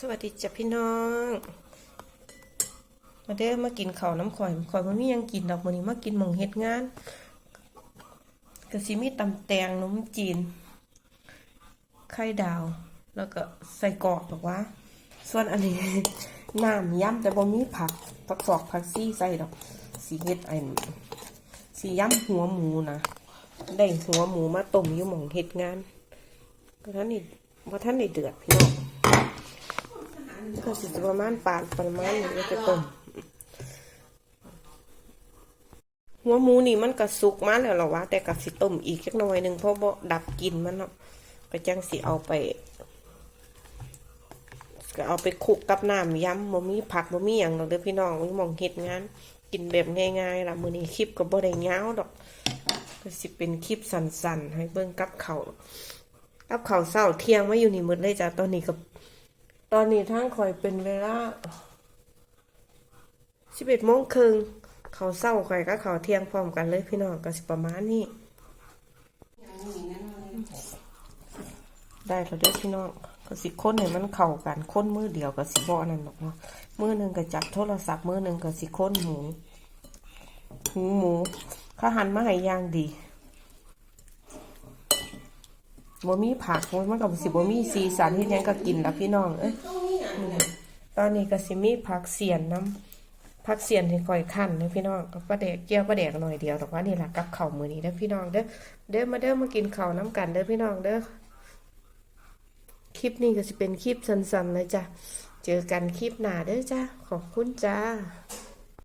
สวัสดีจ้ะพี่น้อง มาเด้อมากินข้าวน้ำข่อยข่อยมันมียังกินดอกมื้อนี้มากินหม่องเฮ็ดงานก็สิมีตำแตงนมจีน ไข่ดาว แล้วก็ใส่กรอกบอกว่า ส่วนอันนี้น้ำยำแต่บ่มีผักผักสอกผักซี่ใส่ดอก สีเฮ็ดไอ้สียำหัวหมูนะได้หัวหมูมาต้มอยู่หม่องเฮ็ดงานก็ท่านนี่บ่ท่านได้เดือดพี่น้อง ก็สิประมาณปานประมาณนี้ก็จะต้มหัวหมูนี่มันก็สุกมาแล้วหรอวะแต่ก็สิต้มอีกจักหน่อยหนึ่งเพราะบ่ดับกลินมันเนาะก็จังสิเอาไปก็เอาไปคลุกกับน้ำย้ำบ่มีผักบ่มีหยังดอกเด้อพี่น้องมีมองเฮ็ดงาน กินแบบง่ายๆล่ะมื้อนี้คลิปก็บ่ได้ยาวดอก ก็สิเป็นคลิปสั้นๆ ให้เบิ่งกับเขากับเขาวเช้าเที่ยงมาอยู่นี่หมดเลยจ้ะตอนนี้ก็ ตอนนี้ทั้งคอยเป็นเวลาสิบเอ็ดโมงครึ่งเขาเศร้าคอยก็เขาเที่ยงพร้อมกันเลยพี่น้องก็สิประมาณนี้ ได้แล้วด้อพี่น้องก็สิค้นให้มันเข้ากันค้นมือเดียวก็สิบ่นั่นหรอกเนาะมือหนึ่งก็จับโทรศัพท์มือหนึ่งก็สิค้นหมูหูหมูเขาหั่นมาให้ย่างดี บ่มีผักมันก็สิบ่มีสีสันที่ยังก็กินแล้วพี่น้องเอ้ยตอนนี้ก็สิมีผักเสียนน้ำผักเสียนที่ค่อยขั้นนะพี่น้องก็ประเดกเกี่ยวประเดกหน่อยเดียวแต่ว่านี่แหละกับข้าวมือนี้เด้อพี่น้องเด้อเด้อมาเด้อมากินข้าวน้ำกันเด้อพี่น้องเด้อคลิปนี้ก็จะเป็นคลิปสั้นๆเลยจ้ะเจอกันคลิปหน้าเด้อจ้าขอบคุณจ้า